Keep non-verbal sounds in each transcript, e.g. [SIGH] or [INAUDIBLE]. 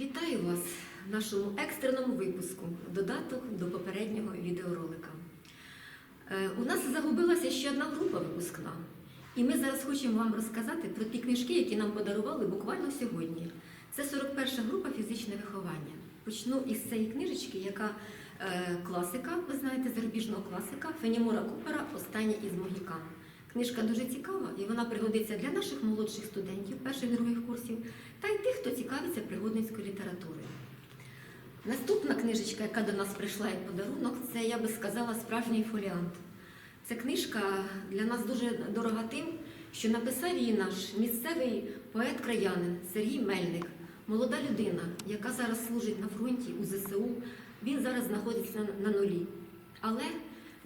Вітаю вас в нашому екстреному випуску, додаток до попереднього відеоролика. Е, У нас загубилася ще одна група випускна, і ми зараз хочемо вам розказати про ті книжки, які нам подарували буквально сьогодні. Це 41 група фізичне виховання. Почну із цієї книжечки, яка е, класика, ви знаєте, зарубіжного класика Фенімора Купера Останній із Могікан. Книжка дуже цікава і вона пригодиться для наших молодших студентів перших других курсів та й тих, хто цікавиться пригодницькою літературою. Наступна книжечка, яка до нас прийшла як подарунок, це я би сказала справжній фоліант. Ця книжка для нас дуже дорога тим, що написав її наш місцевий поет-краянин Сергій Мельник, молода людина, яка зараз служить на фронті у ЗСУ. Він зараз знаходиться на нулі. Але,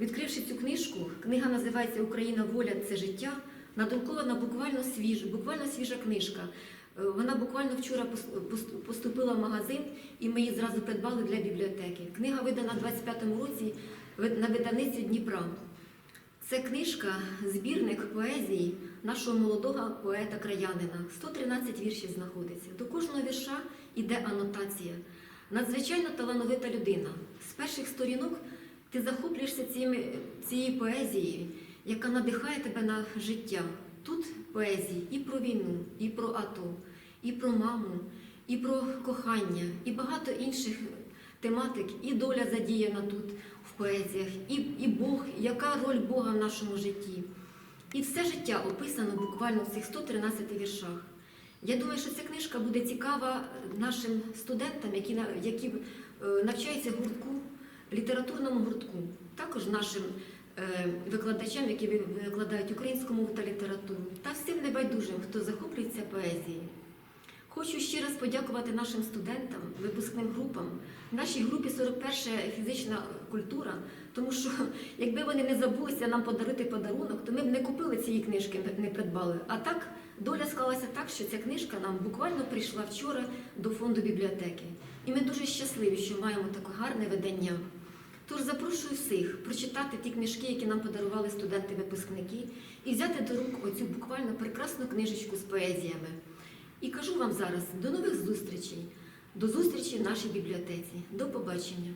відкривши цю книжку, книга називається Україна воля це життя. Надрукована буквально свіжа, буквально свіжа книжка. Е, Вона буквально вчора пос- пос- поступила в магазин, і ми її зразу придбали для бібліотеки. Книга видана в 25-му році на виданиці Дніпра. Це книжка, збірник поезії нашого молодого поета-краянина. 113 віршів знаходиться. До кожного вірша йде анотація. Надзвичайно талановита людина. З перших сторінок ти захоплюєшся цими, цією поезією, яка надихає тебе на життя. Тут поезії і про війну, і про АТО, і про маму, і про кохання, і багато інших тематик, і доля задіяна тут в поезіях, і, і Бог, яка роль Бога в нашому житті. І все життя описано буквально в цих 113 віршах. Я думаю, що ця книжка буде цікава нашим студентам, які, які е, навчаються гуртку, літературному гуртку, також нашим е, викладачам, які ви- викладають українську мову та літературу, та всім небайдужим, хто захоплюється поезією. Хочу ще раз подякувати нашим студентам, випускним групам, нашій групі 41 фізична культура, тому що [LAUGHS] якби вони не забулися нам подарити подарунок, то ми б не купили цієї книжки, не придбали. А так доля склалася так, що ця книжка нам буквально прийшла вчора до фонду бібліотеки. І ми дуже щасливі, що маємо таке гарне видання. Тож запрошую всіх прочитати ті книжки, які нам подарували студенти-випускники, і взяти до рук оцю буквально прекрасну книжечку з поезіями. І кажу вам зараз до нових зустрічей, до зустрічі в нашій бібліотеці. До побачення.